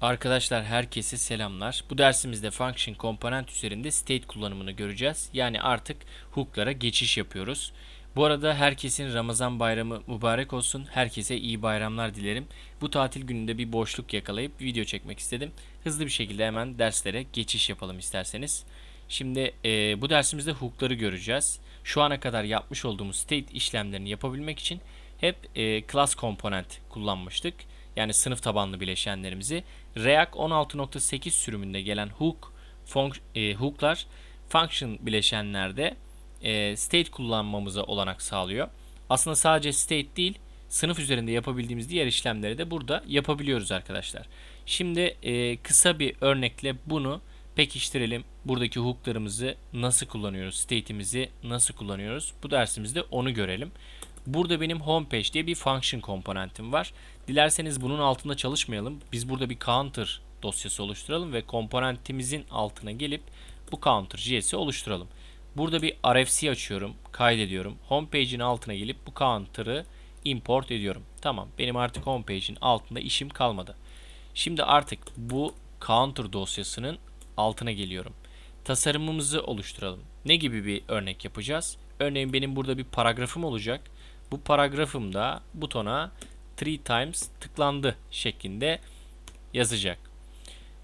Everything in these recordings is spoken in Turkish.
Arkadaşlar herkese selamlar. Bu dersimizde function komponent üzerinde state kullanımını göreceğiz. Yani artık hook'lara geçiş yapıyoruz. Bu arada herkesin Ramazan bayramı mübarek olsun. Herkese iyi bayramlar dilerim. Bu tatil gününde bir boşluk yakalayıp video çekmek istedim. Hızlı bir şekilde hemen derslere geçiş yapalım isterseniz. Şimdi e, bu dersimizde hook'ları göreceğiz. Şu ana kadar yapmış olduğumuz state işlemlerini yapabilmek için hep e, class komponent kullanmıştık. Yani sınıf tabanlı bileşenlerimizi. React 16.8 sürümünde gelen hook fonk- e, hook'lar function bileşenlerde e, state kullanmamıza olanak sağlıyor. Aslında sadece state değil, sınıf üzerinde yapabildiğimiz diğer işlemleri de burada yapabiliyoruz arkadaşlar. Şimdi e, kısa bir örnekle bunu pekiştirelim. Buradaki hook'larımızı nasıl kullanıyoruz, state'imizi nasıl kullanıyoruz? Bu dersimizde onu görelim. Burada benim homepage diye bir function komponentim var. Dilerseniz bunun altında çalışmayalım. Biz burada bir counter dosyası oluşturalım ve komponentimizin altına gelip bu counter JS'i oluşturalım. Burada bir RFC açıyorum, kaydediyorum. Homepage'in altına gelip bu counter'ı import ediyorum. Tamam, benim artık homepage'in altında işim kalmadı. Şimdi artık bu counter dosyasının altına geliyorum. Tasarımımızı oluşturalım. Ne gibi bir örnek yapacağız? Örneğin benim burada bir paragrafım olacak. Bu paragrafımda butona three times tıklandı şeklinde yazacak.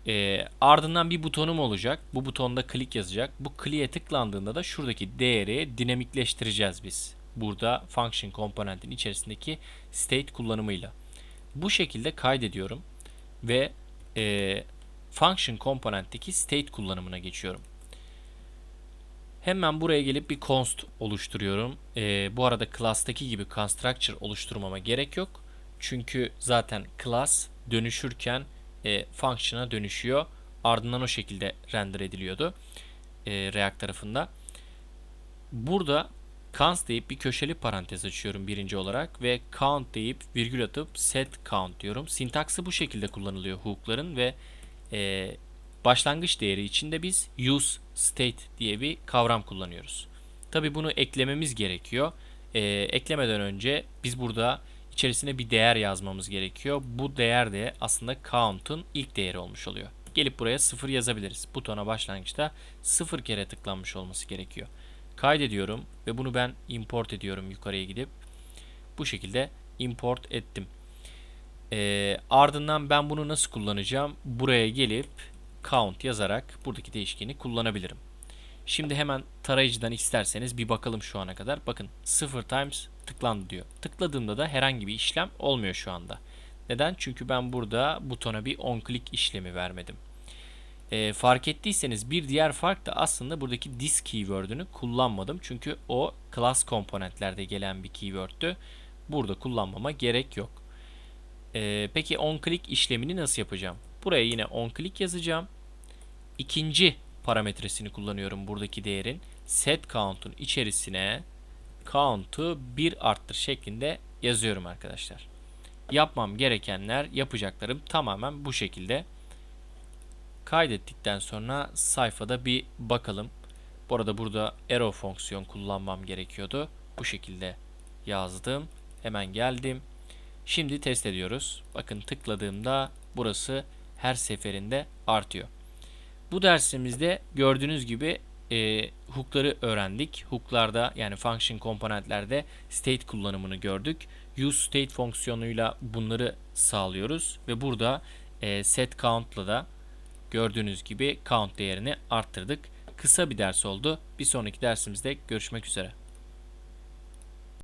Ee, ardından bir butonum olacak. Bu butonda click yazacak. Bu click'e tıklandığında da şuradaki değeri dinamikleştireceğiz biz. Burada function komponentin içerisindeki state kullanımıyla. Bu şekilde kaydediyorum ve e, function komponentteki state kullanımına geçiyorum. Hemen buraya gelip bir const oluşturuyorum. Ee, bu arada class'taki gibi constructor oluşturmama gerek yok. Çünkü zaten class dönüşürken e, function'a dönüşüyor. Ardından o şekilde render ediliyordu e, React tarafında. Burada const deyip bir köşeli parantez açıyorum birinci olarak ve count deyip virgül atıp set count diyorum. Sintaksı bu şekilde kullanılıyor hook'ların ve e, başlangıç değeri içinde biz use state diye bir kavram kullanıyoruz. Tabi bunu eklememiz gerekiyor. Ee, eklemeden önce biz burada içerisine bir değer yazmamız gerekiyor. Bu değer de aslında count'un ilk değeri olmuş oluyor. Gelip buraya 0 yazabiliriz. Butona başlangıçta 0 kere tıklanmış olması gerekiyor. Kaydediyorum ve bunu ben import ediyorum yukarıya gidip. Bu şekilde import ettim. Ee, ardından ben bunu nasıl kullanacağım? Buraya gelip count yazarak buradaki değişkeni kullanabilirim. Şimdi hemen tarayıcıdan isterseniz bir bakalım şu ana kadar. Bakın 0 times tıklandı diyor. Tıkladığımda da herhangi bir işlem olmuyor şu anda. Neden? Çünkü ben burada butona bir on click işlemi vermedim. E, fark ettiyseniz bir diğer fark da aslında buradaki this keyword'ünü kullanmadım. Çünkü o class komponentlerde gelen bir keyword'tü. Burada kullanmama gerek yok. E, peki on click işlemini nasıl yapacağım? Buraya yine on click yazacağım ikinci parametresini kullanıyorum buradaki değerin. Set count'un içerisine count'u bir arttır şeklinde yazıyorum arkadaşlar. Yapmam gerekenler, yapacaklarım tamamen bu şekilde. Kaydettikten sonra sayfada bir bakalım. Bu arada burada arrow fonksiyon kullanmam gerekiyordu. Bu şekilde yazdım. Hemen geldim. Şimdi test ediyoruz. Bakın tıkladığımda burası her seferinde artıyor. Bu dersimizde gördüğünüz gibi e, hook'ları öğrendik. Hook'larda yani function komponentlerde state kullanımını gördük. Use state fonksiyonuyla bunları sağlıyoruz ve burada e, set count'la da gördüğünüz gibi count değerini arttırdık. Kısa bir ders oldu. Bir sonraki dersimizde görüşmek üzere.